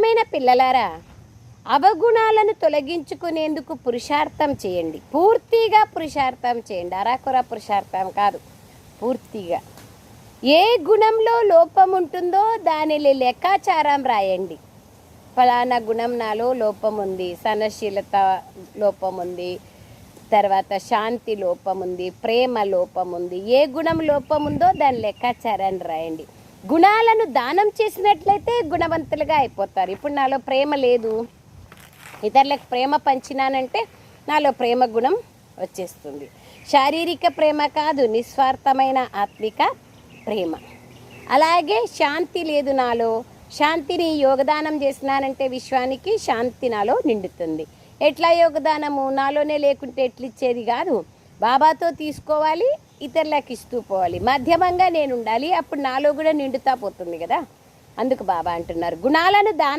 ప్రియమైన పిల్లలారా అవగుణాలను తొలగించుకునేందుకు పురుషార్థం చేయండి. పూర్తిగా పురుషార్థం చేయండి. అరాకుర పురుషార్థం కాదు. పూర్తిగా. ఏ గుణంలో లోపం ఉంటుందో దానిని లెక్కాచారం రాయండి. ఫలానా గుణం నాలో లోపం ఉంది సహనశీలత లోపం ఉంది తర్వాత శాంతి లోపం ఉంది ప్రేమ లోపం ఉంది. ఏ గుణం లోపం ఉందో దాని లెక్కాచారాన్ని రాయండి. గుణాలను దానం చేసినట్లయితే గుణవంతులుగా అయిపోతారు. ఇప్పుడు నాలో ప్రేమ లేదు. ఇతరులకు ప్రేమ పంచినానంటే నాలో ప్రేమ గుణం వచ్చేస్తుంది. శారీరక ప్రేమ కాదు నిస్వార్థమైన ఆత్మిక ప్రేమ. అలాగే శాంతి లేదు నాలో. శాంతిని యోగదానం చేసినానంటే విశ్వానికి శాంతి నాలో నిండుతుంది. ఎట్లా యోగదానము? నాలోనే లేకుంటే ఎట్లిచ్చేది కాదు. బాబాతో తీసుకోవాలి ఇతరులకు ఇస్తూ పోవాలి. మధ్యమంగా నేను ఉండాలి అప్పుడు నాలో కూడా నిండుతా పోతుంది కదా. అందుకు బాబా అంటున్నారు. గుణాలను దానం